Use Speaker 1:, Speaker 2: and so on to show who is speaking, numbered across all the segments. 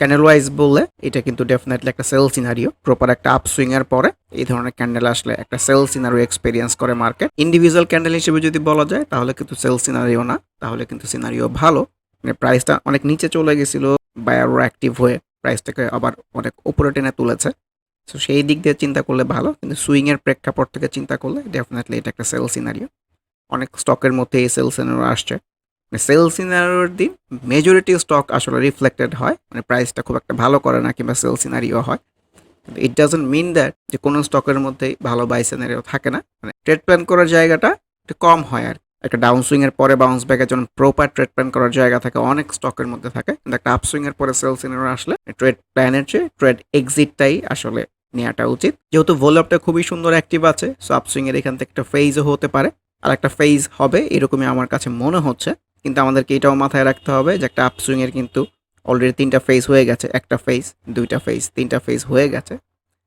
Speaker 1: Candle wise বললে এটা কিন্তু ডেফিনেটলি একটা সেল সিনারিও প্রপার একটা আপসুইং এর পরে এই ধরনের ক্যান্ডেল আসলে একটা সেল সিনারিও এক্সপেরিয়েন্স করে মার্কেট ইন্ডিভিজুয়াল ক্যান্ডেল হিসেবে যদি বলা যায়, তাহলে কিন্তু সেল সিনারিও না, তাহলে কিন্তু সিনারিও ভালো। মানে প্রাইসটা অনেক নিচে চলে গেছিল বায়ারও অ্যাক্টিভ হয়ে প্রাইসটাকে আবার অনেক উপরে টেনে তুলেছে। সো সেই দিক দিয়ে চিন্তা করলে ভালো, কিন্তু সুইং এর প্রেক্ষাপট থেকে চিন্তা করলে ডেফিনেটলি এটা একটা সেল সিনারিও অনেক স্টকের মধ্যে এই সেল সিনারিও আসছে। সেল সিনারিওর দিন মেজরিটি স্টক আসলে রিফ্লেক্টেড হয় মানে প্রাইসটা খুব একটা ভালো করে না কিংবা সেল সিনারিও হয়। কিন্তু ইট ডাজন্ট মিন দ্যাট যে কোনো স্টকের মধ্যেই ভালো বাই সিনারিও থাকে না। মানে ট্রেড প্ল্যান করার জায়গাটা একটু কম হয় আর একটা ডাউন সুইং এর পরে বাউন্স ব্যাকের জন্য প্রপার ট্রেড প্ল্যান করার জায়গা থাকে, অনেক স্টকের মধ্যে থাকে। কিন্তু একটা আপসুইং এর পরে সেল সিনারিও আসলে ট্রেড প্ল্যানের চেয়ে ট্রেড এক্সিটটাই আসলে নেওয়াটা উচিত। যেহেতু ভোলপটা খুবই সুন্দর অ্যাক্টিভ আছে সো আপসুইং এর এখান থেকে একটা ফেজও হতে পারে। আর একটা ফেজ হবে, এরকমই আমার কাছে মনে হচ্ছে। কিন্তু আমাদেরকে এটাও মাথায় রাখতে হবে যে একটা আপসুইং এর কিন্তু অলরেডি তিনটা ফেজ হয়ে গেছে, একটা ফেজ দুইটা ফেজ তিনটা ফেজ হয়ে গেছে।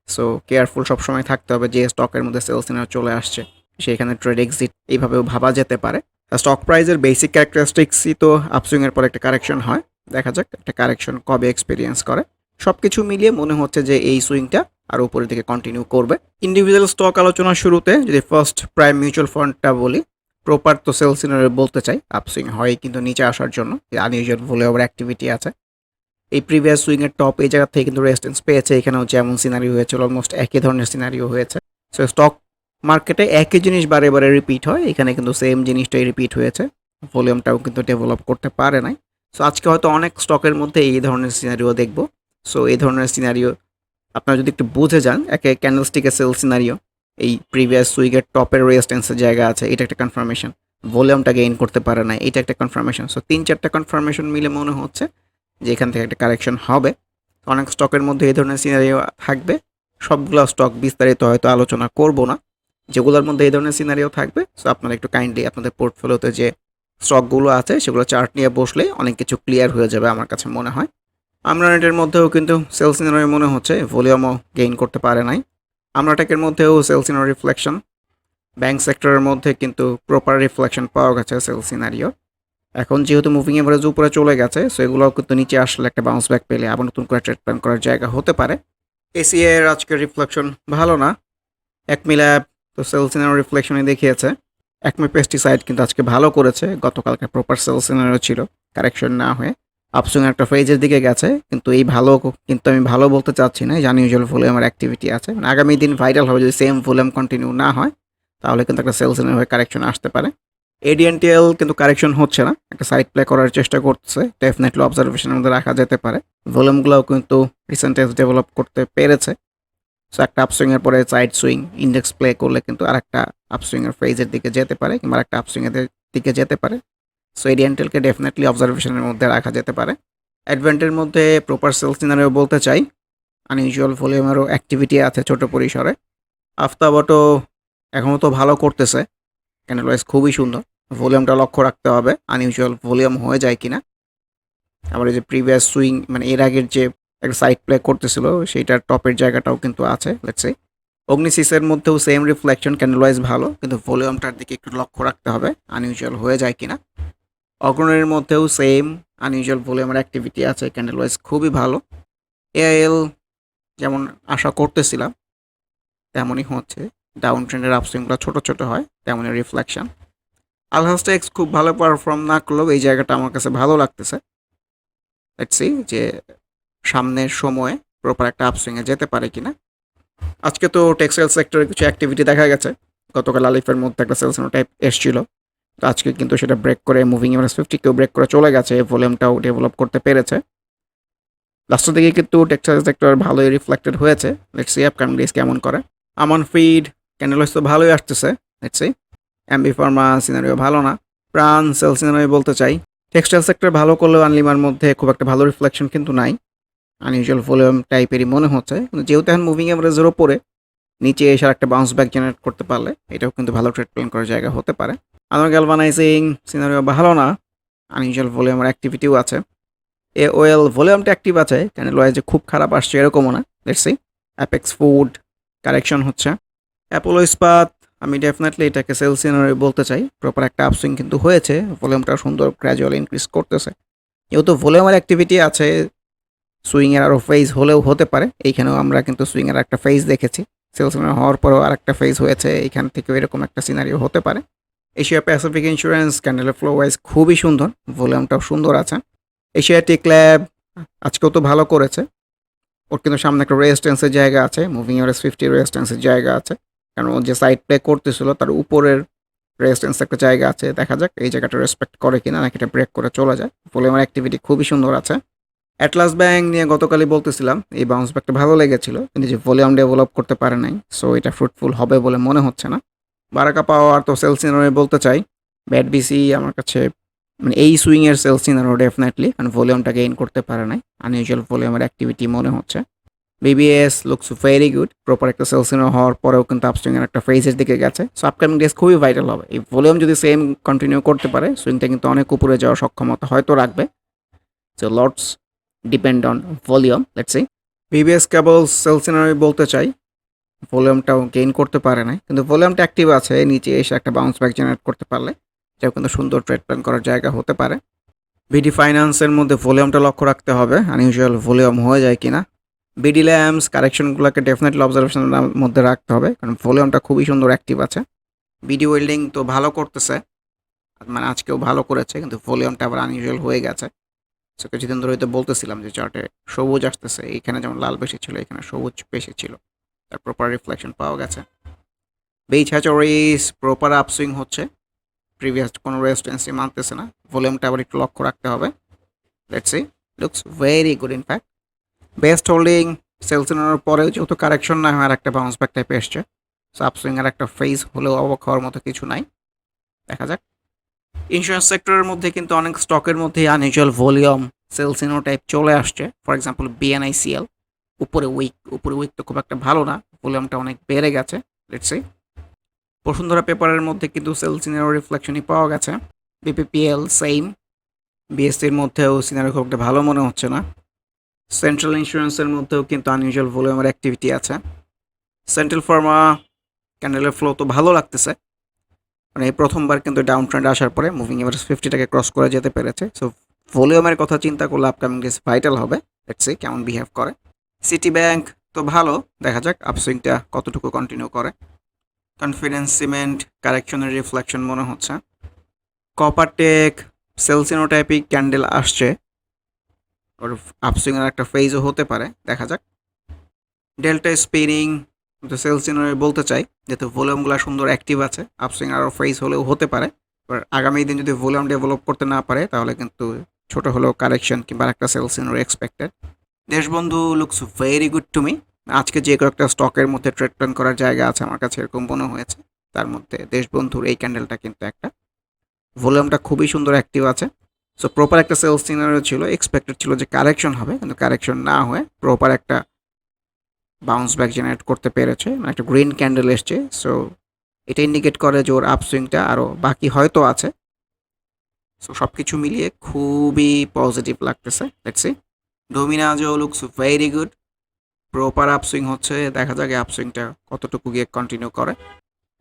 Speaker 1: সো কেয়ারফুল সবসময় থাকতে হবে যে স্টকের মধ্যে সেলস চলে আসছে সেখানে ট্রেড এক্সিট এইভাবেও ভাবা যেতে পারে। স্টক প্রাইজের বেসিক ক্যারেক্টারিস্টিক্সই তো আপসুইং এর পর একটা কারেকশন হয়। দেখা যাক একটা কারেকশন কবে এক্সপিরিয়েন্স করে। সব কিছু মিলিয়ে মনে হচ্ছে যে এই সুইংটা আর উপরের দিকে কন্টিনিউ করবে। ইন্ডিভিজুয়াল স্টক আলোচনার শুরুতে যদি ফার্স্ট প্রাইম মিউচুয়াল ফান্ডটা বলি প্রপার তো সেল সিনারি বলতে চাই আপসুইং হয় কিন্তু নিচে আসার জন্য আনইউজুয়াল ভুলে ওভার অ্যাক্টিভিটি আছে। এই প্রিভিয়াস সুইংয়ের টপ এই জায়গা থেকে কিন্তু রেজিস্ট্যান্স পেয়েছে, এখানেও যেমন সিনারি হয়েছিল অলমোস্ট একই ধরনের সিনারিও হয়েছে। সো স্টক মার্কেটে একই জিনিস বারে বারে রিপিট হয়, এখানে কিন্তু সেম জিনিসটাই রিপিট হয়েছে। ভলিউমটাও কিন্তু ডেভেলপ করতে পারে নাই। সো আজকে হয়তো অনেক স্টকের মধ্যে এই ধরনের সিনারিও দেখব। সো এই ধরনের সিনারিও আপনারা যদি একটু বুঝে যান, একে ক্যান্ডেলস্টিকের সেল সিনারিও এই প্রিভিয়াস সুইগের টপের রেজিস্ট্যান্সের জায়গা আছে, এটা একটা কনফার্মেশন ভলিউমটা গেইন করতে পারে না এটা একটা কনফার্মেশন সো তিন চারটা কনফার্মেশন মিলে মনে হচ্ছে যে এখান থেকে একটা কারেকশন হবে। অনেক স্টকের মধ্যে এই ধরনের সিনারিও থাকবে। সবগুলো স্টক বিস্তারিত হয়তো আলোচনা করব না। যেগুলোর মধ্যে এই ধরনের সিনারিও থাকবে সো আপনারা একটু কাইন্ডলি আপনাদের পোর্টফোলিওতে যে স্টকগুলো আছে, সেগুলো চার্ট নিয়ে বসলে অনেক কিছু ক্লিয়ার হয়ে যাবে আমার কাছে মনে হয়। আমরা নেটের মধ্যেও কিন্তু সেল সিনারি মনে হচ্ছে ভলিউমও গেইন করতে পারে নাই। আমরা টেকের মধ্যেও সেল সিনারি রিফ্লেকশন ব্যাংক সেক্টরের মধ্যে কিন্তু প্রপার রিফ্লেকশন পাওয়া গেছে সেল সিনারিও এখন যেহেতু মুভিং এভারেজ উপরে চলে গেছে সো এগুলোও কিন্তু নিচে আসলে একটা বাউন্স ব্যাক পেলে আবার নতুন করে ট্রেড প্ল্যান করার জায়গা হতে পারে। এসিআই এর আজকের রিফ্লেকশন ভালো না। এক মিলা তো সেল সিনারি রিফ্লেকশনে দেখিয়েছে। একমি পেস্টিসাইড কিন্তু আজকে ভালো করেছে। গতকালকে প্রপার সেল সিনারিও ছিল। কারেকশন না হয়ে। আপসুং একটা ফেজের দিকে গেছে, কিন্তু এই ভালো কিন্তু আমি ভালো বলতে চাচ্ছি না জানি ইউজুয়াল ভলিউমের অ্যাক্টিভিটি আছে। মানে আগামী দিন ভাইরাল হবে যদি সেম ভলিউম কন্টিনিউ না হয়, তাহলে কিন্তু একটা সেলস হয়ে কারেকশন আসতে পারে। এডিএনটিএল কিন্তু কারেকশন হচ্ছে না, একটা সাইড প্লে করার চেষ্টা করছে ডেফিনেটলি অবজারভেশনের মধ্যে রাখা যেতে পারে। ভলিউমগুলোও কিন্তু রিসেন্টেজ ডেভেলপ করতে পেরেছে। সো একটা আপসুইং এর পরে সাইড সুইং ইন্ডেক্স প্লে করলে কিন্তু আর একটা আপসুইং এর ফেজের দিকে যেতে পারে, কিংবা একটা আপসুইং এর দিকে যেতে পারে। সো এডিএনটেলকে ডেফিনেটলি অবজারভেশনের মধ্যে রাখা যেতে পারে। অ্যাডভেন্টের মধ্যে প্রপার সেল সিনারিও বলতে চাই। আনইউজুয়াল ভলিউমেরও অ্যাক্টিভিটি আছে ছোট পরিসরে। আফতাবটো এখনও তো ভালো করতেছে। ক্যান্ডেল ওয়াইজ খুবই সুন্দর। ভলিউমটা লক্ষ্য রাখতে হবে। আনইউজুয়াল ভলিউম হয়ে যায় কিনা। আবার এই যে প্রিভিয়াস সুইং মানে এর আগের যে একটা সাইড প্লে করতেছিল, সেইটার টপের জায়গাটাও কিন্তু আছে লেটস অগ্নিসিসের মধ্যেও সেম রিফ্লেকশন ক্যান্ডেল ওয়াইজ ভালো, কিন্তু ভলিউমটার দিকে একটু লক্ষ্য রাখতে হবে। আনইউজুয়াল হয়ে যায় কিনা। অগ্রণের মধ্যেও সেম আনইউজুয়াল ভলিউমের অ্যাক্টিভিটি আছে ক্যান্ডেল ওয়াইজ খুবই ভালো। এআইএল যেমন আশা করতেছিলাম, তেমনই হচ্ছে। ডাউন ট্রেন্ডের আপসুইংগুলো ছোটো ছোটো হয়, তেমনই রিফ্লেকশান রিফ্লেকশন আলহাস্টেক্স খুব ভালো পারফর্ম না করলেও এই জায়গাটা আমার কাছে ভালো লাগতেছে। দেখছি যে সামনের সময়ে প্রপার একটা আপসুইংয়ে যেতে পারে কিনা। আজকে তো টেক্সটাইল সেক্টরে কিছু অ্যাক্টিভিটি দেখা গেছে। গতকাল আলিফের মধ্যে একটা সেলসনো টাইপ এসছিল। আজকে কিন্তু সেটা ব্রেক করে মুভিং এভারেজ ফিফটিকেও ব্রেক করে চলে গেছে ভলিউমটাও ডেভেলপ করতে পেরেছে। লাস্টের দিকে কিন্তু টেক্সটাইল সেক্টর ভালোই রিফ্লেক্টেড হয়েছে। লেটস সি আপকামিং ডেজ কেমন করে। আমন ফিড ক্যান্ডেল তো ভালোই আসতেছে। Let's see MB pharma scenario ভালো না। প্রাণ সেল সিনারিও বলতে চাই। টেক্সটাইল সেক্টর ভালো করলেও আনলিমার মধ্যে খুব একটা ভালো রিফ্লেকশন কিন্তু নাই। আনইউজুয়াল ভলিউম টাইপেরই মনে হচ্ছে। কিন্তু যেহেতু এখন মুভিং অ্যাভারেজের ওপরে নিচে এসে একটা বাউন্স ব্যাক জেনারেট করতে পারলে এটাও কিন্তু ভালো ট্রেড প্ল্যান করার জায়গা হতে পারে। আমার গ্যালভানাইজিং সিনারিও ভালো না। আনইউজুয়াল ভলিউমের অ্যাক্টিভিটিও আছে। এ ওয়েল ভলিউমটা অ্যাক্টিভ আছে ক্যান্ডেল ওয়াইজে খুব খারাপ আসছে এরকমও না। Let's see apex food correction হচ্ছে। অ্যাপোলো ইস্পাত আমি ডেফিনেটলি এটাকে সেল সিনারি বলতে চাই। প্রপার একটা আপসুইং কিন্তু হয়েছে ভলিউমটা সুন্দর গ্র্যাজুয়াল ইনক্রিজ করতেছে। যেহেতু ভলিউমের অ্যাক্টিভিটি আছে সুইংয়ের আরও ফেজ হলেও হতে পারে, এইখানেও আমরা কিন্তু সুইংয়ের একটা ফেজ দেখেছি। সেলস হওয়ার পরেও আর একটা ফেজ হয়েছে এইখান থেকেও এরকম একটা সিনারিও হতে পারে। এশিয়া প্যাসিফিক ইন্স্যুরেন্স ক্যান্ডেলের ফ্লো ওয়াইজ খুবই সুন্দর ভলিউমটাও সুন্দর আছে। এশিয়াটিক ল্যাব আজকেও তো ভালো করেছে। ওর কিন্তু সামনে একটা রেজিস্ট্যান্সের জায়গা আছে মুভিং এভারেজ ফিফটি রেজিস্ট্যান্সের জায়গা আছে। কারণ ও যে সাইড প্লে করতেছিল, তার উপরের রেজিস্ট্যান্স একটা জায়গা আছে। দেখা যাক, এই জায়গাটা রেসপেক্ট করে কিনা, নাকি এটা ব্রেক করে চলে যায়। ভলিউমের অ্যাক্টিভিটি খুবই সুন্দর আছে। অ্যাটলাস ব্যাংক নিয়ে গতকালই বলতেছিলাম, এই বাউন্স ব্যাকটা ভালো লেগেছিল, কিন্তু যে ভলিউম ডেভেলপ করতে পারে নাই সো এটা ফ্রুটফুল হবে বলে মনে হচ্ছে না। বারাকা পাওয়ার তো সেলস সিনারো বলতে চাই ব্যাট বিসি আমার কাছে মানে এই সুইংয়ের সেলস সিনারো ডেফিনেটলি কারণ ভলিউমটা গেইন করতে পারে নাই আনইউজুয়াল ভলিউমের অ্যাক্টিভিটি মনে হচ্ছে। BBS looks very good proper একটা সেলস সিনারো হওয়ার পরেও কিন্তু আপসুইংয়ের একটা ফেজের দিকে গেছে সো আপকামিং ডেজ খুবই ভাইটাল হবে। এই ভলিউম যদি সেম কন্টিনিউ করতে পারে সুইংটা কিন্তু অনেক উপরে যাওয়ার সক্ষমতা হয়তো রাখবে। So lots depend on volume let's see BBS cable sell scenario বলতে চাই ভলিউমটাও গেইন করতে পারে না কিন্তু ভলিউমটা অ্যাক্টিভ আছে, নিচে এসে একটা বাউন্স ব্যাক জেনারেট করতে পারলে এটাও কিন্তু সুন্দর ট্রেড প্ল্যান করার জায়গা হতে পারে। বিডি ফাইন্যান্সের মধ্যে ভলিউমটা লক্ষ্য রাখতে হবে আনইউজুয়াল ভলিউম হয়ে যায় কিনা। বিডি ল্যাম্পস কারেকশনগুলোকে ডেফিনেটলি অবজারভেশনের মধ্যে রাখতে হবে, কারণ ভলিউমটা খুবই সুন্দর অ্যাক্টিভ আছে। বিডি ওয়েল্ডিং তো ভালো করতেছে মানে আজকেও ভালো করেছে, কিন্তু ভলিউমটা আবার আনইউজুয়াল হয়ে গেছে। সো কিছুদিন ধরে হয়তো বলতেছিলাম যে চার্টে সবুজ আসতেছে, এইখানে যেমন লাল বেশি ছিল এখানে সবুজ বেশি ছিল। তার প্রপার রিফ্লেকশন পাওয়া গেছে। বেইচ হ্যাচরিস প্রপার আপসুইং হচ্ছে। প্রিভিয়াস কোনো রেজিস্ট্যান্সই মানতেছে না। ভলিউমটা আবার একটু লক্ষ্য রাখতে হবে। Let's see looks very good in fact best holding sales নেওয়ার পরেও যেহেতু কারেকশন না হয়, আর একটা বাউন্স ব্যাক টাইপে এসছে। সো আপসুইং আর একটা ফেজ হলেও অবাক হওয়ার মতো কিছু নাই। দেখা যাক। ইন্স্যুরেন্স সেক্টরের মধ্যে কিন্তু অনেক স্টকের মধ্যে আনইউজুয়াল ভলিউম সেলসিনো টাইপ চলে আসছে। ফর এক্সাম্পল বিএনআইসিএল উপরে উইক উপরে উইক তো খুব একটা ভালো না ভলিউমটা অনেক বেড়ে গেছে লেটস বসুন্ধরা পেপারের মধ্যে কিন্তু সেলসিনের রিফ্লেকশনই পাওয়া গেছে। বিপিপিএল সেম বিএসসির মধ্যেও সিনারি খুব একটা ভালো মনে হচ্ছে না। সেন্ট্রাল ইন্স্যুরেন্সের মধ্যেও কিন্তু আনইউজুয়াল ভলিউমের অ্যাক্টিভিটি আছে। সেন্ট্রাল ফার্মা ক্যান্ডেলের ফ্লো তো ভালো লাগতেছে। মানে এই প্রথমবার কিন্তু ডাউন ট্রেন্ড আসার পরে মুভিং এভারেজ ফিফটিটাকে ক্রস করে যেতে পেরেছে। সো ভলিউমের কথা চিন্তা করলে আপকামিং ডেজ ভাইটাল হবে। লেটস সি কেমন বিহেভ করে। সিটি ব্যাংক তো ভালো, দেখা যাক আপসুইংটা কতটুকু কন্টিনিউ করে। কনফিডেন্স সিমেন্ট কারেকশনের রিফ্লেকশন মনে হচ্ছে। Copper tech sell scenario typical candle আসছে। ওর আপসুইংয়ের একটা ফেজও হতে পারে, দেখা যাক। ডেল্টা স্পিনিং তো সেলসিনো বলতে চাই যেহেতু ভলিউমগুলো সুন্দর অ্যাক্টিভ আছে আপসুইং আরও ফেজ হলেও হতে পারে। এবার আগামী দিন যদি ভলিউম ডেভেলপ করতে না পারে, তাহলে কিন্তু ছোট হলেও কারেকশন কিংবা একটা সেলসিনোর expected Deshbandhu looks very good to me আজকে যে কয়েকটা স্টকের মধ্যে ট্রেড প্ল্যান করার জায়গা আছে আমার কাছে এরকম মনে হয়েছে। তার মধ্যে দেশবন্ধুর এই ক্যান্ডেলটা কিন্তু একটা। ভলিউমটা খুবই সুন্দর অ্যাক্টিভ আছে। সো প্রপার একটা সেলস সিনারিও ছিল এক্সপেক্টেড ছিল যে কারেকশন হবে, কিন্তু কারেকশন না হয়ে প্রপার একটা বাউন্স ব্যাক জেনারেট করতে পেরেছে মানে একটা গ্রিন ক্যান্ডেল এসছে সো এটা ইন্ডিকেট করে যে ওর আপসুইংটা আরও বাকি হয়তো আছে। সো সব কিছু মিলিয়ে খুবই পজিটিভ লাগতেছে দেখছি ডোমিনাজও looks very good proper upswing হচ্ছে, দেখা যাক আপসুইংটা কতটুকু গিয়ে কন্টিনিউ করে।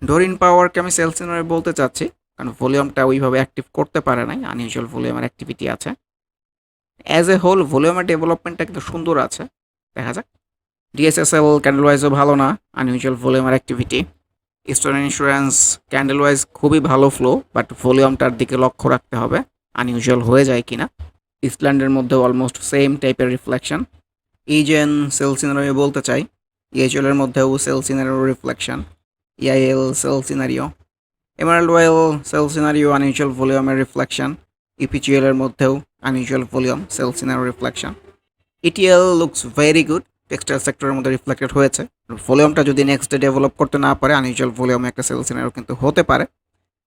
Speaker 1: ডোরিন পাওয়ারকে আমি সেলস সিনারে বলতে চাচ্ছি, কারণ ভলিউমটা ওইভাবে অ্যাক্টিভ করতে পারে নাই আনইউজুয়াল ভলিউমের অ্যাক্টিভিটি আছে। অ্যাজ এ হোল ভলিউমের ডেভেলপমেন্টটা কিন্তু সুন্দর আছে, দেখা যাক। ডিএসএসএল ক্যান্ডেল ওয়াইজও ভালো না আনইউজুয়াল ভলিউমের activity Eastern insurance candle wise খুবই ভালো ফ্লো বাট ভলিউমটার দিকে লক্ষ্য রাখতে হবে আনইউজুয়াল হয়ে যায় কিনা। ইসল্যান্ডের মধ্যে অলমোস্ট সেম টাইপের রিফ্লেকশন ইজেন সেল সিনারিও বলতে চাই। ইএচএল এর মধ্যেও sell scenario reflection EIL sell scenario emerald oil sell scenario unusual ভলিউমের রিফ্লেকশন ইপিজিএল এর মধ্যেও unusual volume sell scenario reflection ETL looks very good textile সেক্টরের মধ্যে রিফ্লেক্টেড হয়েছে। ভলিউমটা যদি নেক্সট ডে ডেভেলপ করতে না পারে আনইউজুয়াল ভলিউমে একটা সেল সিনারিও কিন্তু হতে পারে।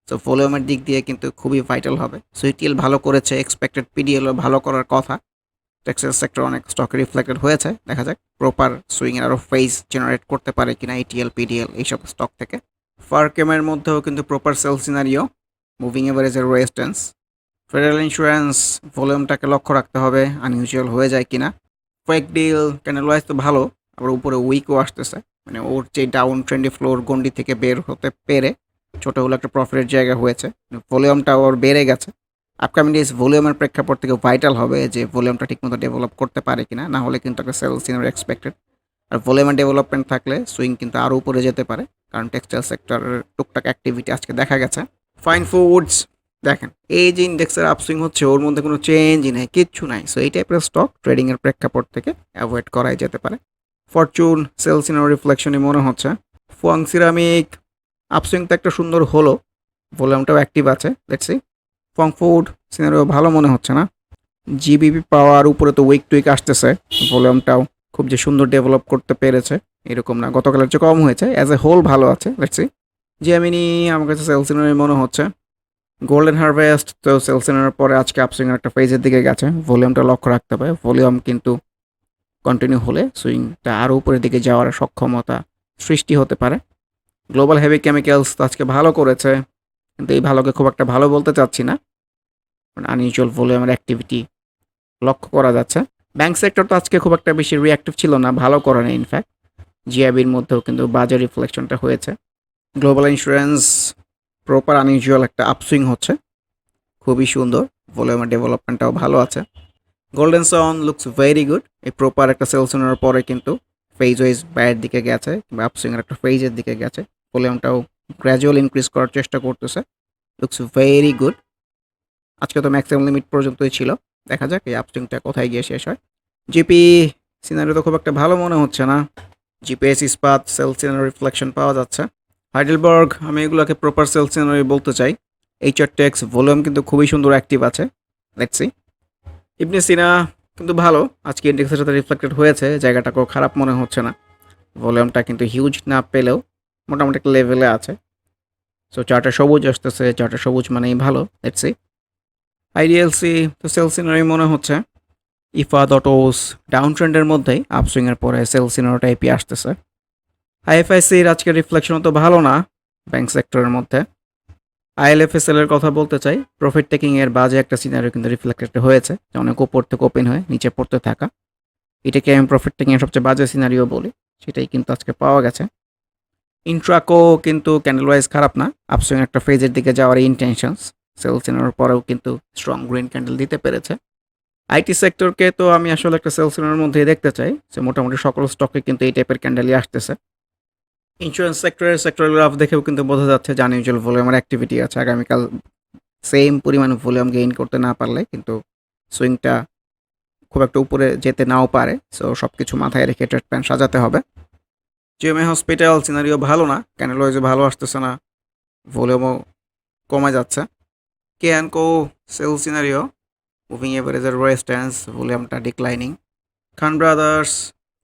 Speaker 1: সো ভলিউমের দিক দিয়ে কিন্তু খুবই ভাইটাল হবে। সো ইটিএল ভালো করেছে এক্সপেক্টেড পিডিএলও ভালো করার কথা। টেক্সটাইল সেক্টর অনেক স্টকে রিফ্লেক্টেড হয়েছে, দেখা যাক। প্রপার সুইংয়ের আরও ফেজ জেনারেট করতে পারে কিনা ইটিএল পিডিএল এইসব স্টক থেকে। ফার্কেমের মধ্যেও কিন্তু প্রপার সেল সিনারিও মুভিং এভারেজের রেজিস্ট্যান্স ফেডারেল ইন্স্যুরেন্স ভলিউমটাকে লক্ষ্য রাখতে হবে আনইউজুয়াল হয়ে যায় কিনা। ফেক ডিল ক্যানেল ওয়াইজ তো ভালো, আবার উপরে উইকও আসতেছে। মানে ওর যে ডাউন ট্রেন্ডি ফ্লোর গন্ডি থেকে বের হতে পেরে ছোটো হলো একটা প্রফিটের জায়গা হয়েছে। ভলিউমটা ওর বেড়ে গেছে। আপকামিং ডেজ ভলিউমের প্রেক্ষাপট থেকে ভাইটাল হবে যে ভলিউমটা ঠিকমতো ডেভেলপ করতে পারে কিনা, না হলে কিন্তু একটা সেল সিনার এক্সপেক্টেড আর ভলিউমের ডেভেলপমেন্ট থাকলে সুইং কিন্তু আরও উপরে যেতে পারে, কারণ টেক্সটাইল সেক্টরের টুকটাক অ্যাক্টিভিটি আজকে দেখা গেছে। ফাইন ফুডস দেখেন, এই যে ইন্ডেক্সের আপসুইং হচ্ছে, ওর মধ্যে কোনো চেঞ্জই নেই, কিচ্ছু নাই। সো এই টাইপের স্টক ট্রেডিংয়ের প্রেক্ষাপট থেকে অ্যাভয়েড করাই যেতে পারে। ফরচুন সেলস ইন রিফ্লেকশনে মনে হচ্ছে ফুয়াং সিরামিক আপসুইং তো একটা সুন্দর হলো ভলিউমটাও অ্যাক্টিভ আছে লেটসি ফং ফুড সিনারিও ভালো মনে হচ্ছে না। জিবিপি পাওয়ার উপরে তো উইক টুইক আসতেছে ভলিউমটাও খুব যে সুন্দর ডেভেলপ করতে পেরেছে, এরকম না। গতকালের চেয়ে কম হয়েছে অ্যাজ এ হোল ভালো আছে লেটসি জিএমিনি আমার কাছে সেলসিনারি মনে হচ্ছে গোল্ডেন হারভেস্ট তো সেলসিনার পরে আজকে আপসুইং একটা ফেজের দিকে গেছে। ভলিউমটা লক্ষ্য রাখতে হবে। ভলিউম কিন্তু কন্টিনিউ হলে সুইংটা আরও উপরের দিকে যাওয়ার সক্ষমতা সৃষ্টি হতে পারে। গ্লোবাল হেভি কেমিক্যালস তো আজকে ভালো করেছে, কিন্তু এই ভালোকে খুব একটা ভালো বলতে চাচ্ছি না। আনইউজুয়াল ভলিউমের অ্যাক্টিভিটি লক্ষ্য করা যাচ্ছে। ব্যাংক সেক্টর তো আজকে খুব একটা বেশি রিঅ্যাক্টিভ ছিল না, ভালো করে না ইনফ্যাক্ট জিআবির মধ্যেও কিন্তু বাজার রিফ্লেকশনটা হয়েছে। গ্লোবাল ইন্স্যুরেন্স প্রপার আনইউজুয়াল একটা আপসুইং হচ্ছে। খুবই সুন্দর ভলিউমের ডেভেলপমেন্টটাও ভালো আছে। Golden son looks very good এই প্রপার একটা সেলসনের পরে কিন্তু ফেজ ওয়াইজ বাইয়ের দিকে গেছে বা আপসুইংয়ের একটা ফেজের দিকে গেছে। ভলিউমটাও গ্র্যাজুয়াল ইনক্রিজ করার চেষ্টা করতেছে। লুকস ভেরি গুড আজকে তো ম্যাক্সিমাম লিমিট পর্যন্তই ছিল। দেখা যাক এই আপসুইংটা কোথায় গিয়ে শেষ হয়। জিপি সিনারি তো খুব একটা ভালো মনে হচ্ছে না। জিপিএস ইস্পাত সেল সিনারি রিফ্লেকশন পাওয়া যাচ্ছে। হাইডেলবার্গ, আমি এগুলোকে প্রপার সেল সিনারি বলতে চাই। এইচ আর টেক্স ভলিউম কিন্তু খুবই সুন্দর অ্যাক্টিভ আছে। লেটসি ইবনে সিনা কিন্তু ভালো। আজকে ইন্ডেক্সের সাথে রিফ্লেক্টেড হয়েছে। জায়গাটাকেও খারাপ মনে হচ্ছে না। ভলিউমটা কিন্তু হিউজ না পেলেও মোটামুটি একটা লেভেলে আছে। সো চারটা সবুজ আসতেছে। চারটা সবুজ মানেই ভালো। লেটসি আইডিএলসি তো সেল সিনারি মনে হচ্ছে। ইফা দটোস ডাউন ট্রেন্ডের মধ্যেই আপসুইংয়ের পরে সেল সিনারি টাইপই আসতেছে। আইএফআইসির আজকের রিফ্লেকশন তো ভালো না ব্যাংক সেক্টরের মধ্যে। আইএলএফএসএল এর কথা বলতে চাই প্রফিট টেকিং এর বাজে একটা সিনারিও কিন্তু রিফ্লেক্টেড হয়েছে অনেক উপর থেকে ওপেন হয়ে নিচে পড়তে থাকা। এটাকে আমি প্রফিট টেকিং এর সবচেয়ে বাজে সিনারিও বলি, সেটাই কিন্তু আজকে পাওয়া গেছে। ইন্ট্রাকো কিন্তু ক্যান্ডেল ওয়াইজ খারাপ না আপসুইং একটা ফেজের দিকে যাওয়ার ইন্টেনশনস সেল সিনার পরেও কিন্তু স্ট্রং গ্রিন ক্যান্ডেল দিতে পেরেছে। আইটি সেক্টরকে তো আমি আসলে একটা সেল সিনার মধ্যেই দেখতে চাই, যে মোটামুটি সকল স্টকে কিন্তু এই টাইপের ক্যান্ডেলই আসতেছে। ইন্স্যুরেন্স সেক্টরের সেক্টর গ্রাফ দেখেও কিন্তু বোঝা যাচ্ছে যে আনইউজুয়াল ভলিউমের অ্যাক্টিভিটি আছে। আগামীকাল সেম পরিমাণ ভলিউম গেইন করতে না পারলে কিন্তু সুইংটা খুব একটা উপরে যেতে নাও পারে। সো সব কিছু মাথায় রেখে ট্রেড সাজাতে হবে। জিএমএ হসপিটাল সিনারিও ভালো না। ক্যানেল ওয়াইজে ভালো আসতেছে না ভলিউমও কমে যাচ্ছে। K and Co sell scenario moving এভারেজের resistance ভলিউমটা ডিক্লাইনিং খান ব্রাদার্স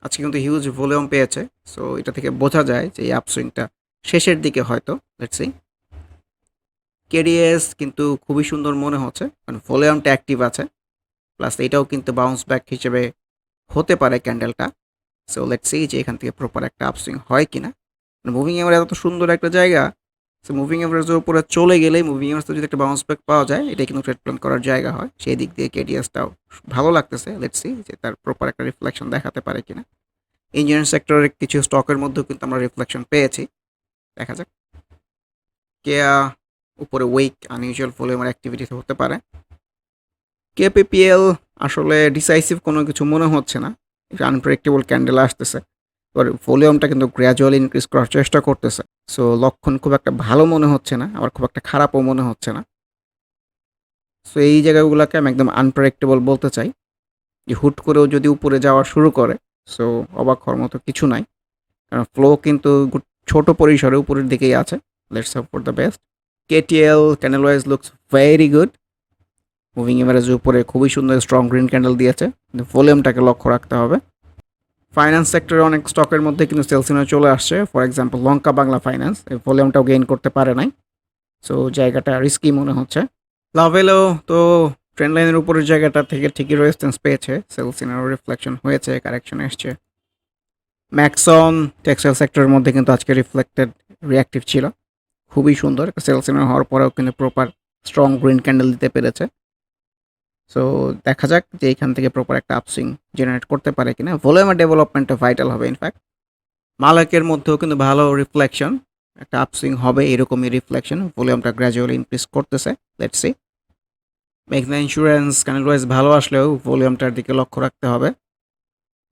Speaker 1: আজকে কিন্তু হিউজ ভলিউম পেয়েছে। সো এটা থেকে বোঝা যায় যে এই আপসুইংটা শেষের দিকে হয়তো লেটস সি কেডিএস কিন্তু খুবই সুন্দর মনে হচ্ছে, কারণ ভলিউমটা অ্যাক্টিভ আছে। প্লাস এটাও কিন্তু বাউন্স ব্যাক হিসেবে হতে পারে ক্যান্ডেলটা সো লেটস সি যে এখান থেকে প্রপার একটা আপসুইং হয় কিনা। মুভিং এভারেজ এত সুন্দর একটা জায়গা সো মুভিং এভারেজের উপরে চলে গেলেই মুভিং এভারেজ যদি একটা বাউন্স ব্যাক পাওয়া যায় এটা কিন্তু ট্রেড প্ল্যান করার জায়গা হয়। সেই দিক দিয়ে কেডিএসটাও ভালো লাগতেছে। লেটস সি যে তার প্রপার একটা রিফ্লেকশন দেখাতে পারে কিনা। ইঞ্জিনিয়ারিং সেক্টরের কিছু স্টকের মধ্যেও কিন্তু আমরা রিফ্লেকশন পেয়েছি। দেখা যাক। কেয়া উপরে উইক আনইউজুয়াল ভলিউমের অ্যাক্টিভিটি হতে পারে। কেপিপিএল আসলে ডিসাইসিভ কোনো কিছু মনে হচ্ছে না। আনপ্রেডিক্টেবল ক্যান্ডেল আসতেছে, এবার ভলিউমটা কিন্তু গ্র্যাজুয়ালি ইনক্রিজ করার চেষ্টা করতেছে। সো লক্ষণ খুব একটা ভালো মনে হচ্ছে না, আবার খুব একটা খারাপও মনে হচ্ছে না। সো এই জায়গাগুলোকে আমি একদম আনপ্রেডিক্টেবল বলতে চাই। যে হুট করেও যদি উপরে যাওয়া শুরু করে সো অবাক হওয়ার মতো কিছু নাই। কারণ ফ্লো কিন্তু ছোট পরিসরে উপরের দিকেই আছে। Let's hope for the best KTL candle wise looks very good moving এভারেজের উপরে খুবই সুন্দর স্ট্রং গ্রিন ক্যান্ডেল দিয়েছে। ভলিউমটাকে লক্ষ্য রাখতে হবে। ফাইন্যান্স সেক্টরে অনেক স্টকের মধ্যে কিন্তু সেলসিনো চলে আসছে। For example Lanka Bangla finance এই ভলিউমটাও গেইন করতে পারে নাই। সো জায়গাটা রিস্কি মনে হচ্ছে। লাভেলেও তো ট্রেন লাইনের উপরের জায়গাটা থেকে ঠিকই রেজিস্ট্যান্স পেয়েছে। সেলসিনারও রিফ্লেকশন হয়েছে কারেকশন এসছে। ম্যাক্সন টেক্সটাইল সেক্টরের মধ্যে কিন্তু আজকে রিফ্লেক্টেড রিয়াক্টিভ ছিল। খুবই সুন্দর। সেলসিনার হওয়ার পরেও কিন্তু প্রপার স্ট্রং গ্রিন ক্যান্ডেল দিতে পেরেছে। সো দেখা যাক যে এখান থেকে প্রপার একটা আপসুইং জেনারেট করতে পারে কিনা। ভলিউমের ডেভেলপমেন্টটা ভাইটাল হবে ইনফ্যাক্ট মালাকের মধ্যেও কিন্তু ভালো রিফ্লেকশন একটা আপসুইং হবে, এরকমই রিফ্লেকশন ভলিউমটা গ্র্যাজুয়ালি ইনক্রিজ করতেছে লেটস মেঘনা ইন্স্যুরেন্স ক্যানেল ওয়াইজ ভালো আসলেও ভলিউমটার দিকে লক্ষ্য রাখতে হবে।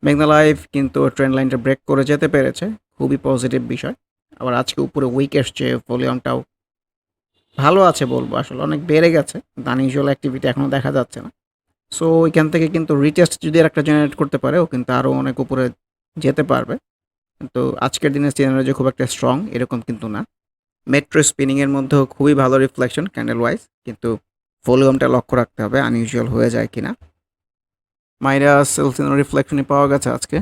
Speaker 1: মেঘনা লাইফ কিন্তু ট্রেন্ড লাইনটা ব্রেক করে যেতে পেরেছে, খুবই পজিটিভ বিষয়। আবার আজকে উপরে উইক এসছে, ভলিউমটাও ভালো আছে বলব, আসলে অনেক বেড়ে গেছে আনইউজুয়াল অ্যাক্টিভিটি এখনও দেখা যাচ্ছে না। সো ওইখান থেকে কিন্তু রিটেস্ট যদি আর একটা জেনারেট করতে পারে, ও কিন্তু আরও অনেক উপরে যেতে পারবে। কিন্তু আজকের দিনে সিনারি যে খুব একটা স্ট্রং এরকম কিন্তু না। মেট্রো স্পিনিংয়ের মধ্যেও খুবই ভালো রিফ্লেকশন ক্যান্ডেল ওয়াইজ কিন্তু ভলিউমটা লক্ষ্য রাখতে হবে আনইউজুয়াল হয়ে যায় কিনা। মাইরাস সেলসিনো রিফ্লেকশনই পাওয়া গেছে আজকে।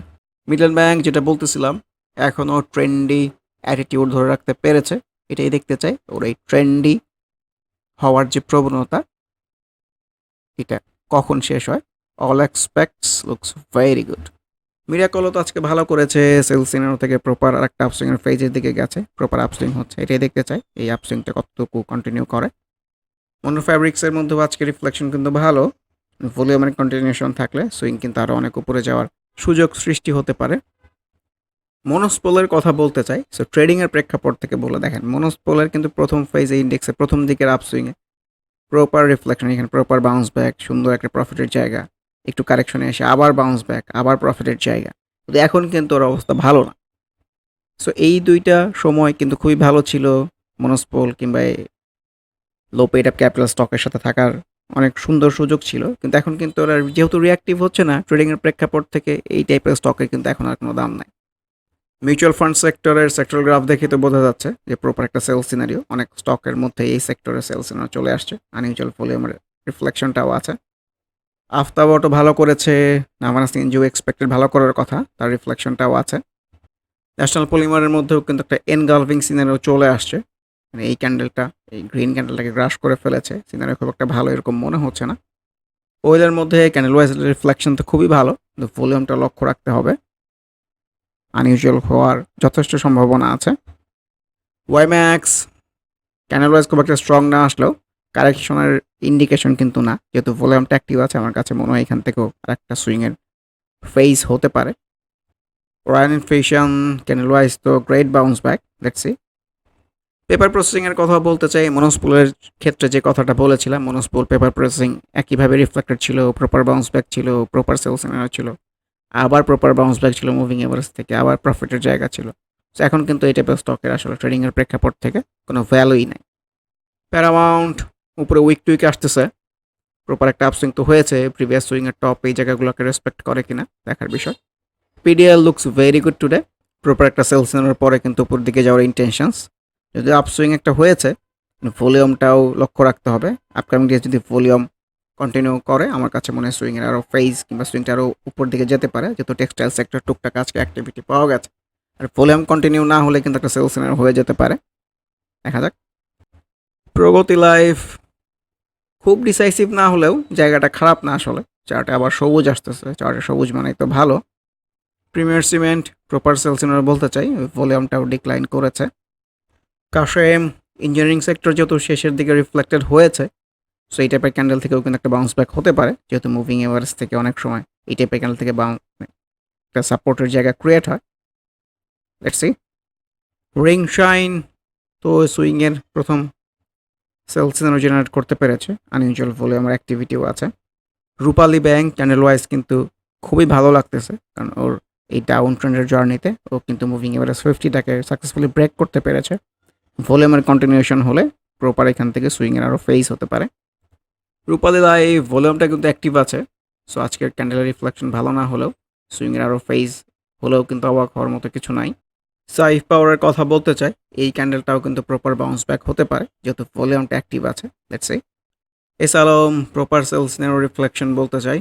Speaker 1: মিডল ব্যাংক যেটা বলতেছিলাম এখনও ট্রেন্ডি অ্যাটিটিউড ধরে রাখতে পেরেছে, এটাই দেখতে চাই। ওর এই ট্রেন্ডি হওয়ার যে প্রবণতা, এটা কখন শেষ হয়? All expects looks very good মিরাকলও তো আজকে ভালো করেছে সেলসিনার থেকে প্রপার আর একটা আপসুইংয়ের ফেজের দিকে গেছে প্রপার আপসুইং হচ্ছে, এটাই দেখতে চাই। এই আপসুইংটা কতটুকু কন্টিনিউ করে? অন্য ফ্যাব্রিক্সের মধ্যেও আজকে রিফ্লেকশন কিন্তু ভালো। ভলিউমের কন্টিনিউশন থাকলে সুইং কিন্তু আরও অনেক উপরে যাওয়ার সুযোগ সৃষ্টি হতে পারে। মনোস্পোলের কথা বলতে চাই সো ট্রেডিংয়ের প্রেক্ষাপট থেকে বলে দেখেন, মনোস্পোলের কিন্তু প্রথম ফেজে ইন্ডেক্সে প্রথম দিকের আপসুইংয়ে প্রপার রিফ্লেকশন এখানে প্রপার বাউন্স ব্যাক সুন্দর একটা প্রফিটের জায়গা। একটু কারেকশনে এসে আবার বাউন্স ব্যাক আবার প্রফিটের জায়গা। কিন্তু এখন কিন্তু ওর অবস্থা ভালো না। সো এই দুইটা সময় কিন্তু খুবই ভালো ছিল মনোস্পোল কিংবা লো পেড আপ ক্যাপিটাল স্টকের সাথে থাকার অনেক সুন্দর সুযোগ ছিল। কিন্তু এখন কিন্তু ওরা যেহেতু রিয়াক্টিভ হচ্ছে না ট্রেডিংয়ের প্রেক্ষাপট থেকে এই টাইপের স্টকের কিন্তু এখন আর কোনো দাম নাই। মিউচুয়াল ফান্ড সেক্টরের সেক্টরাল গ্রাফ দেখে তো বোঝা যাচ্ছে যে প্রপার একটা সেলস সিনারিও অনেক স্টকের মধ্যে এই সেক্টরের সেলস সিনারিও চলে আসছে। আনইউচুয়াল ভলিউমের রিফ্লেকশনটাও আছে। আফতাবটো ভালো করেছে নাভানাস ইনজিও এক্সপেক্টেড ভালো করার কথা, তার রিফ্লেকশনটাও আছে। ন্যাশনাল পলিমারের মধ্যেও কিন্তু একটা এনগালভিং সিনারিও চলে আসছে। মানে এই ক্যান্ডেলটা এই গ্রিন ক্যান্ডেলটাকে গ্রাস করে ফেলেছে। সিনারিও খুব একটা ভালো এরকম মনে হচ্ছে না। ওয়েলের মধ্যে ক্যান্ডেল ওয়াইজ রিফ্লেকশন তো খুবই ভালো। কিন্তু ভলিউমটা লক্ষ্য রাখতে হবে। আনইউজুয়াল হওয়ার যথেষ্ট সম্ভাবনা আছে। ওয়াইম্যাক্স ক্যানেল ওয়াইজ খুব একটা স্ট্রং না আসলেও কারেকশনের ইন্ডিকেশন কিন্তু না। যেহেতু ভলিউমটা অ্যাক্টিভ আছে, আমার কাছে মনে হয় এখান থেকেও আরেকটা সুইংয়ের ফেস হতে পারে। রয়্যাল ইনফ্লেশন ক্যানেল ওয়াইজ তো গ্রেট বাউন্স ব্যাক দেখছি পেপার প্রসেসিংয়ের কথা বলতে চাই মনোস্পুলের ক্ষেত্রে যে কথাটা বলেছিলাম মনোস্পুল পেপার প্রসেসিং একইভাবে রিফ্লেক্টেড ছিল প্রপার বাউন্স ব্যাক ছিল প্রপার সেলস ছিল, আবার প্রপার বাউন্স ব্যাক ছিল মুভিং এভারেজ থেকে আবার প্রফিটের জায়গা ছিল। তো এখন কিন্তু এই টাইপের স্টকের আসলে ট্রেডিংয়ের প্রেক্ষাপট থেকে কোনো ভ্যালুই নাই। প্যারামাউন্ট উপরে উইক টু উইক আসতেছে। প্রপার একটা আপসুইং তো হয়েছে প্রিভিয়াস সুইংয়ের টপ এই জায়গাগুলোকে রেসপেক্ট করে কিনা, দেখার বিষয়। PDL looks very good today proper একটা সেলস পরে কিন্তু উপর দিকে যাওয়ার ইন্টেনশনস যদি আপসুইং একটা হয়েছে ভলিউমটাও লক্ষ্য রাখতে হবে। আপকামিং ডে যদি ভলিউম কন্টিনিউ করে, আমার কাছে মনে হয় সুইংয়ের আরও ফেজ কিংবা সুইংটা আরও উপর দিকে যেতে পারে। যেহেতু টেক্সটাইল সেক্টর টুকটাক আজকে অ্যাক্টিভিটি পাওয়া গেছে। আর ভলিউম কন্টিনিউ না হলে কিন্তু একটা সেলস হয়ে যেতে পারে। দেখা যাক। প্রগতি লাইফ খুব ডিসাইসিভ না হলেও জায়গাটা খারাপ না আসলে। চার্টে আবার সবুজ আসতেছে, চার্টে সবুজ মানে তো ভালো। প্রিমিয়ার সিমেন্ট প্রপার সেলস বলতে চাই, ভলিউমটাও ডিক্লাইন করেছে। কাশেম ইঞ্জিনিয়ারিং সেক্টর যেহেতু শেষের দিকে রিফ্লেক্টেড হয়েছে সো এই টাইপের ক্যান্ডেল থেকেও কিন্তু একটা বাউন্স ব্যাক হতে পারে, যেহেতু মুভিং এভারেজ থেকে অনেক সময় এই টাইপের ক্যান্ডেল থেকে বাউন্স একটা সাপোর্টের জায়গা ক্রিয়েট হয়। লেটস সি রিং শাইন তো সুইংয়ের প্রথম সেল সিনারো জেনারেট করতে পেরেছে আনইউজুয়াল ভলিউমের অ্যাক্টিভিটিও আছে। রূপালী ব্যাংক ক্যান্ডেল ওয়াইজ কিন্তু খুবই ভালো লাগতেছে, কারণ ওর এই ডাউন ট্রেন্ডের জার্নিতে ও কিন্তু মুভিং এভারেজ ফিফটিটাকে সাকসেসফুলি ব্রেক করতে পেরেছে। ভলিউমের কন্টিনিউশন হলে প্রপার এখান থেকে সুইংয়ের আরও ফেস হতে পারে। রূপালী দা এই ভলিউমটা কিন্তু অ্যাক্টিভ আছে। সো আজকের ক্যান্ডেলের রিফ্লেকশন ভালো না হলেও সুইংয়ের আরও ফেস হলেও কিন্তু অবাক হওয়ার মতো কিছু নাই। সাইফ পাওয়ারের কথা বলতে চাই, এই ক্যান্ডেলটাও কিন্তু প্রপার বাউন্স ব্যাক হতে পারে, যেহেতু ভলিউমটা অ্যাক্টিভ আছে লেটস সে এছাড়াও প্রপার সেলস নেওয়ার রিফ্লেকশন বলতে চাই।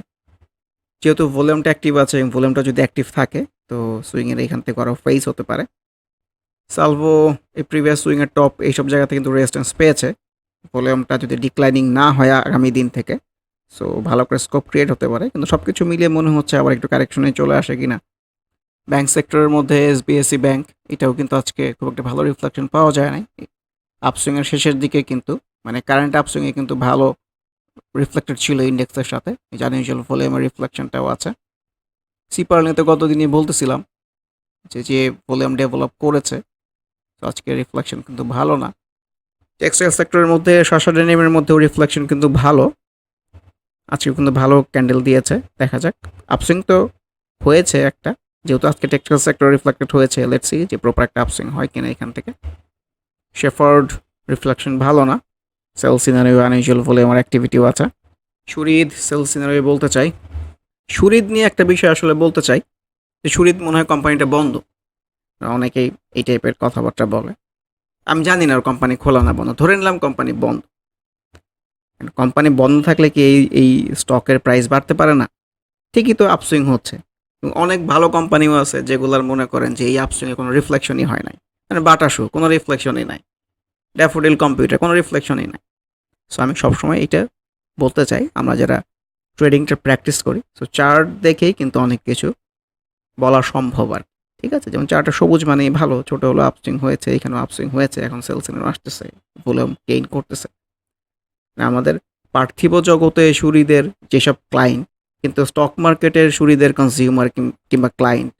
Speaker 1: যেহেতু ভলিউমটা অ্যাক্টিভ আছে, ভলিউমটা যদি অ্যাক্টিভ থাকে, তো সুইংয়ের এখান থেকে আরও ফেস হতে পারে। সালভো এই প্রিভিয়াস সুইংয়ের টপ এইসব জায়গা থেকে কিন্তু রেজিস্ট্যান্স পেয়েছে। ভলিউমটা যদি ডিক্লাইনিং না হয় আগামী দিন থেকে সো ভালো করে স্কোপ ক্রিয়েট হতে পারে। কিন্তু সব কিছু মিলিয়ে মনে হচ্ছে আবার একটু কারেকশনে চলে আসে কিনা। ব্যাংক সেক্টরের মধ্যে এসবিএসসি ব্যাংক এটাও কিন্তু আজকে খুব একটা ভালো রিফ্লেকশন পাওয়া যায় নাই। আপসুইংয়ের শেষের দিকে কিন্তু মানে কারেন্ট আপসুইংয়ে কিন্তু ভালো রিফ্লেক্টেড ছিল ইন্ডেক্সের সাথে। জানি ইউজুয়াল ভলিউমের রিফ্লেকশনটাও আছে। সিপার নিয়ে তো গতদিনই বলতেছিলাম যে যে ভলিউম ডেভেলপ করেছে তো আজকে রিফ্লেকশন কিন্তু ভালো না। টেক্সটাইল সেক্টরের মধ্যে শাসা ডেনিমের মধ্যেও রিফ্লেকশন কিন্তু ভালো। আজকে কিন্তু ভালো ক্যান্ডেল দিয়েছে, দেখা যাক। আপসুইং তো হয়েছে একটা, যেহেতু আজকে টেক্সটাইল সেক্টর রিফ্লেক্টেড হয়েছে লেটসি যে প্রপার একটা আপসুইং হয় কিনা এখান থেকে। শেফার্ড রিফ্লেকশন ভালো না। সেল সিনারিও আনইউজুয়াল বলে আমার অ্যাক্টিভিটিও আছে। সুরিদ সেল সিনারিও বলতে চাই। সুরিদ নিয়ে একটা বিষয় আসলে বলতে চাই, যে সুরিদ মনে হয় কোম্পানিটা বন্ধ। অনেকেই এই টাইপের কথাবার্তা বলে। আমি জানি না ওর কোম্পানি খোলা না বন্ধ। ধরে নিলাম কোম্পানি বন্ধ। কোম্পানি বন্ধ থাকলে কি এই এই স্টকের প্রাইস বাড়তে পারে না? ঠিকই তো আপসুইং হচ্ছে। অনেক ভালো কোম্পানিও আছে যেগুলার মনে করেন যে এই আপসুইংয়ে কোনো রিফ্লেকশনই হয় নাই। মানে বাটাসু কোনো রিফ্লেকশনই নাই। ড্যাফোডিল কম্পিউটার কোনো রিফ্লেকশনই নাই। সো আমি সবসময় এটা বলতে চাই, আমরা যারা ট্রেডিংটা প্র্যাকটিস করি সো চার্ট দেখেই কিন্তু অনেক কিছু বলা সম্ভব আর। ঠিক আছে? যেমন চার্টটা সবুজ মানেই ভালো, ছোটো হলো আপসুইং হয়েছে, এখানেও আপসুইং হয়েছে, এখন সেলসিনের আসতেছে ভলিউম গেইন করতেছে। আমাদের পার্থিব জগতে সুরিদের যেসব ক্লায়েন্ট কিন্তু স্টক মার্কেটের সুরিদের কনজিউমার কিংবা ক্লায়েন্ট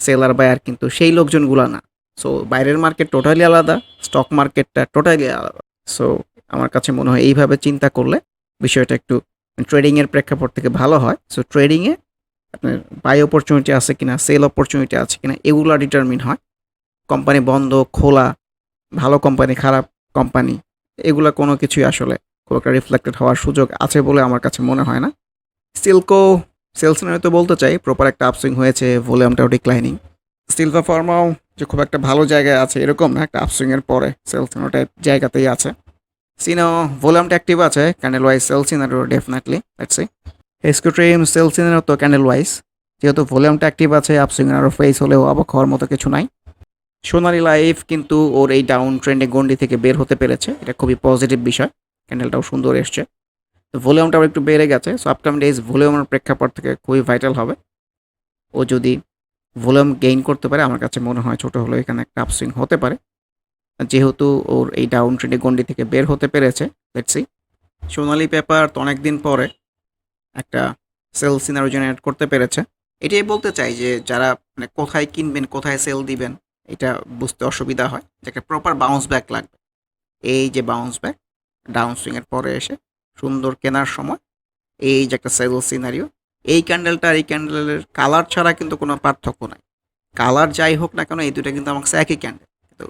Speaker 1: সেলার বায়ার কিন্তু সেই লোকজনগুলা না। সো বাইরের মার্কেট টোটালি আলাদা স্টক মার্কেটটা টোটালি আলাদা। সো আমার কাছে মনে হয় এইভাবে চিন্তা করলে বিষয়টা একটু ট্রেডিংয়ের প্রেক্ষাপট থেকে ভালো হয়। সো ট্রেডিংয়ে আপনার বাই অপরচুনিটি আছে কিনা সেল অপরচুনিটি আছে কিনা, এগুলো ডিটারমিন হয়। কোম্পানি বন্ধ, খোলা, ভালো কোম্পানি খারাপ কোম্পানি এগুলো কোনো কিছুই আসলে খুব একটা রিফ্লেক্টেড হওয়ার সুযোগ আছে বলে আমার কাছে মনে হয় না। সিল্কো সেলস তো বলতে চাই প্রপার একটা আপসুইং হয়েছে ভলিউমটাও ডিক্লাইনিং সিলভা ফার্মাও যে খুব একটা ভালো জায়গায় আছে, এরকম না, একটা আপসুইংয়ের পরে সেলস টাইপ জায়গাতেই আছে। সিনো ভলিউমটা অ্যাক্টিভ আছে candle wise sales scenario definitely let's এসকোট্রিম sales scenario তো ক্যান্ডেল ওয়াইজ যেহেতু ভলিউমটা অ্যাক্টিভ আছে আপসুইং আরও ফেস হলেও অবাক হওয়ার মতো কিছু নাই। সোনালি লাইফ কিন্তু ওর এই ডাউন ট্রেন্ডে গন্ডি থেকে বের হতে পেরেছে। এটা খুবই পজিটিভ বিষয়। ক্যান্ডেলটাও সুন্দর এসছে। ভলিউমটাও একটু বেড়ে গেছে। সো আপকামিং ডেজ ভলিউমের প্রেক্ষাপট থেকে খুবই ভাইটাল হবে। ও যদি ভলিউম গেইন করতে পারে, আমার কাছে মনে হয় ছোটো হলেও এখানে একটা আপসুইং হতে পারে। যেহেতু ওর এই ডাউন ট্রেন্ডে গন্ডি থেকে বের হতে পেরেছে লেটসি সোনালি পেপার তো অনেকদিন পরে একটা সেল সিনারো জেনারেট করতে পেরেছে। এটাই বলতে চাই যে যারা মানে কোথায় কিনবেন, কোথায় সেল দিবেন, এটা বুঝতে অসুবিধা হয় যে একটা প্রপার বাউন্স ব্যাক লাগবে। এই যে বাউন্স ব্যাক ডাউন সুইংয়ের পরে এসে সুন্দর কেনার সময়, এই যে একটা সেল সিনারিও এই ক্যান্ডেলটা আর এই ক্যান্ডেলের কালার ছাড়া কিন্তু কোনো পার্থক্য নাই। কালার যাই হোক না কেন, এই দুটো কিন্তু আমার একই ক্যান্ডেল কিন্তু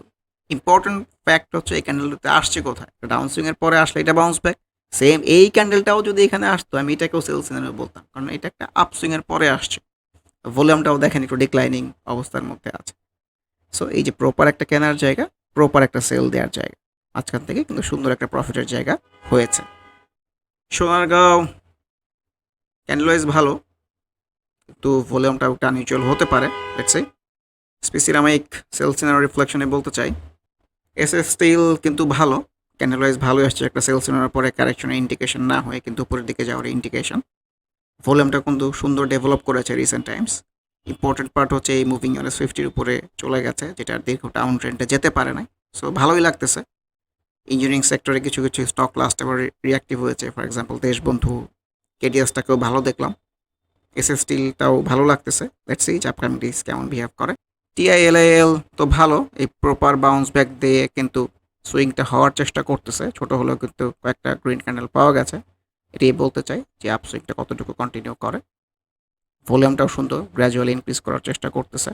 Speaker 1: ইম্পর্টেন্ট ফ্যাক্ট হচ্ছে এই ক্যান্ডেলটাতে আসছে কোথায়? ডাউন সুইংয়ের পরে আসলে এটা বাউন্স ব্যাক সেম এই ক্যান্ডেলটাও যদি এখানে আসতো, আমি এটাকেও সেল সিনারিও বলতাম। কারণ এটা একটা আপ সুইংয়ের পরে আসছে। ভলিউমটাও দেখেন একটু ডিক্লাইনিং অবস্থার মধ্যে আছে। সো এই যে প্রপার একটা কেনার জায়গা প্রপার একটা সেল দেওয়ার জায়গা। মাঝখান থেকে কিন্তু সুন্দর একটা প্রফিটের জায়গা হয়েছে। সোনারগাঁও ক্যান্ডেলওয়াইজ ভালো। কিন্তু ভলিউমটা একটা আনইউচুয়াল হতে পারে লেটস স্পেসিরামাইক সেল সিনার রিফ্লেকশনে বলতে চাই। এস এস স্টিল কিন্তু ভালো। ক্যান্ডেলওয়াইজ ভালোই আসছে, একটা সেল সিনার পরে কারেকশনের ইন্ডিকেশন না হয়ে কিন্তু উপরের দিকে যাওয়ার ইন্ডিকেশন ভলিউমটা কিন্তু সুন্দর ডেভেলপ করেছে রিসেন্ট টাইমস ইম্পর্টেন্ট পার্ট হচ্ছে এই মুভিং ইউএস ফিফটির উপরে চলে গেছে, যেটা দীর্ঘ ডাউন ট্রেন্ডে যেতে পারে নাই। সো ভালোই লাগতেছে। ইঞ্জিনিয়ারিং সেক্টরে কিছু কিছু স্টক লাস্ট এবার রিয়াক্টিভ হয়েছে। ফর এক্সাম্পল দেশবন্ধু কেডিএসটাকেও ভালো দেখলাম। এস এস স্টিলটাও ভালো লাগতেছে। লেটস সি আপকামিং ডেজ কেমন বিহেভ করে। টিআইএলআইএল তো ভালো, এই প্রপার বাউন্স ব্যাক দিয়ে কিন্তু সুইংটা হওয়ার চেষ্টা করতেছে। ছোট হলেও কিন্তু কয়েকটা গ্রিন ক্যান্ডেল পাওয়া গেছে। এটাই বলতে চাই যে আপ সুইংটা কতটুকু কন্টিনিউ করে। ভলিউমটাও সুন্দর গ্র্যাজুয়ালি ইনক্রিজ করার চেষ্টা করতেছে।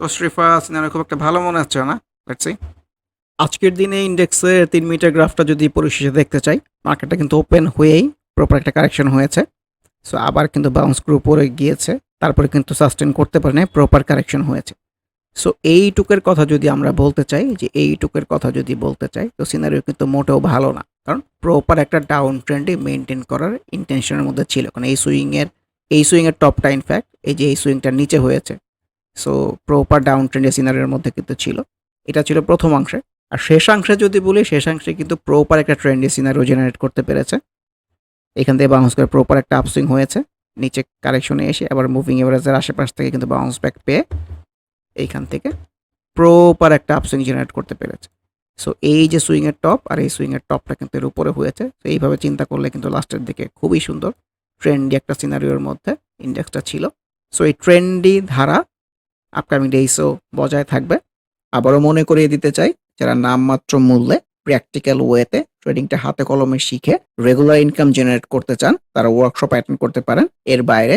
Speaker 1: তো শ্রীফা সিনারে খুব একটা ভালো মনে হচ্ছে না। লেটস আজকের দিনে ইন্ডেক্সের তিন মিটার গ্রাফটা যদি পরিশেষে দেখতে চাই, মার্কেটটা কিন্তু ওপেন হয়েই প্রপার একটা কারেকশন হয়েছে। সো আবার কিন্তু বাউন্স গ্রুপ উপরে গিয়েছে। তারপরে কিন্তু সাস্টেন করতে পারে না প্রপার কারেকশন হয়েছে। সো এইটুকের কথা যদি আমরা বলতে চাই, যে এইটুকের কথা যদি বলতে চাই, তো সিনারিও কিন্তু মোটেও ভালো না। কারণ প্রপার একটা ডাউন ট্রেন্ডে মেনটেন করার ইন্টেনশনের মধ্যে ছিল। কারণ এই সুইংয়ের এই সুইংয়ের টপটা ইনফ্যাক্ট এই যে এই সুইংটার নিচে হয়েছে। সো প্রপার ডাউন ট্রেন্ডে সিনারিওর মধ্যে কিন্তু ছিল। এটা ছিল প্রথম অংশে। আর শেষাংশে যদি বলি শেষাংশে কিন্তু প্রপার একটা ট্রেন্ডি সিনারিও জেনারেট করতে পেরেছে। এখান থেকে বাউন্স করে প্রপার একটা আপসুইং হয়েছে। নিচে কারেকশনে এসে আবার মুভিং এভারেজের আশেপাশ থেকে কিন্তু বাউন্স ব্যাক পেয়ে এইখান থেকে প্রপার একটা আপসুইং জেনারেট করতে পেরেছে। সো এই যে সুইংয়ের টপ আর এই সুইংয়ের টপটা কিন্তু এর উপরে হয়েছে। তো এইভাবে চিন্তা করলে কিন্তু লাস্টের দিকে খুবই সুন্দর ট্রেন্ডি একটা সিনারিওর মধ্যে ইন্ডেক্সটা ছিল। সো এই ট্রেন্ডি ধারা আপকামিং ডেইসও বজায় থাকবে। আবারও মনে করিয়ে দিতে চাই, যারা নামমাত্র মূল্যে প্র্যাকটিক্যাল ওয়েতে ট্রেডিংটা হাতে কলমে শিখে রেগুলার ইনকাম জেনারেট করতে চান, তারা ওয়ার্কশপ অ্যাটেন্ড করতে পারেন। এর বাইরে